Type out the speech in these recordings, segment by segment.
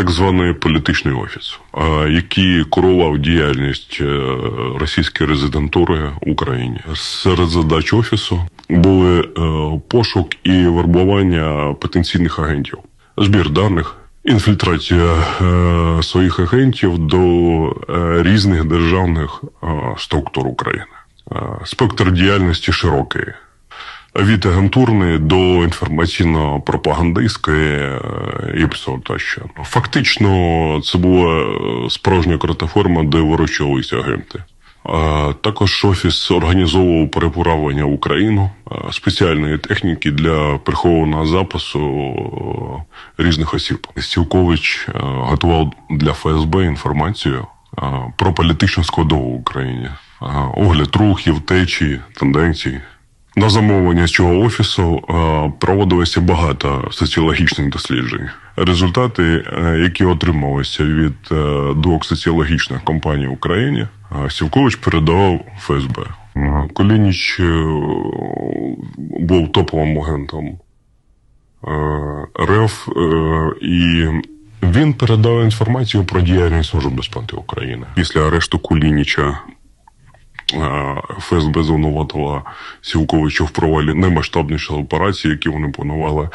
так званий політичний офіс, який курував діяльність е, російської резидентури в Україні. Серед задач офісу були е, пошук і вербування потенційних агентів, збір даних. Інфільтрація е, своїх агентів до е, різних державних е, структур України. Е, спектр діяльності широкий. Від агентурної до інформаційно-пропагандистської е, і ПСО тощо. Фактично, це була е, справжня кротоформа, де вирощувалися агенти. Також офіс організовував переправлення в Україну е, спеціальної техніки для прихованого запису різних осіб. Стілкович готував для ФСБ інформацію про політичну складову в Україні, огляд рухів, течії, тенденцій. На замовлення цього офісу е, проводилося багато соціологічних досліджень. Результати, е, які отрималися від е, двох соціологічних компаній в Україні, Сівкович передавав ФСБ. Колініч був топовим агентом РФ, і він передав інформацію про діяльність Служби безпеки України. Після арешту Кулініча ФСБ звинуватила Сівковича в провалі наймасштабнішої операції, які вони планували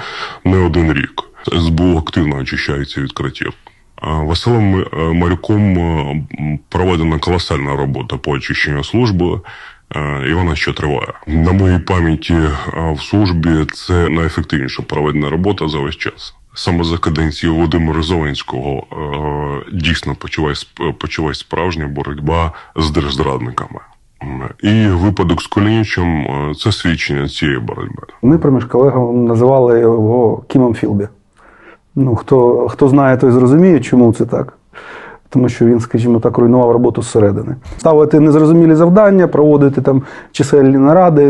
не один рік. СБУ активно очищається від кротів. А Василем е, Марюком е, проведена колосальна робота по очищенню служби, е, і вона ще триває. На моїй пам'яті е, в службі це найефективніша проведена робота за весь час. Саме за каденції Володимира Зеленського е, дійсно почалась, почалась справжня боротьба з держзрадниками. І випадок з Колінічем е, це свідчення цієї боротьби. Ми проміж колегом називали його Кімом Філбі. Ну, хто, хто знає, той зрозуміє, чому це так. Тому що він, скажімо так, руйнував роботу зсередини. Ставити незрозумілі завдання, проводити там чисельні наради,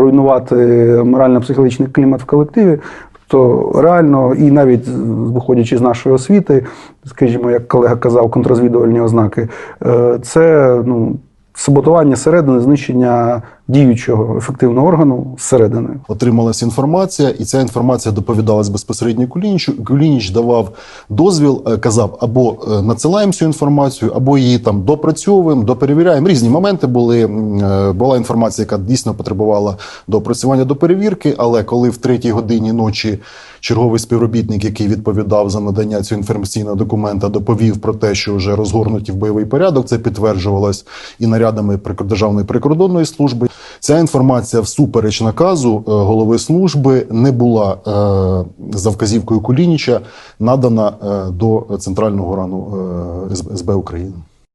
руйнувати морально-психологічний клімат в колективі. То реально, і навіть виходячи з нашої освіти, скажімо, як колега казав, контрозвідувальні ознаки, е, це ну, саботування зсередини, знищення діючого ефективного органу зсередини. Отрималась інформація, і ця інформація доповідалась безпосередньо Кулінічу. Кулініч давав дозвіл, е, казав або е, надсилаємо цю інформацію, або її там допрацьовуємо, доперевіряємо. Різні моменти були. Е, Була інформація, яка дійсно потребувала доопрацювання до перевірки. Але коли в третій годині ночі черговий співробітник, який відповідав за надання цього інформаційного документа, доповів про те, що вже розгорнуті в бойовий порядок, це підтверджувалось і нарядами Державної прикордонної служби. Ця інформація всупереч наказу е, голови служби не була е, за вказівкою Кулініча надана е, до центрального органу е, СБ України.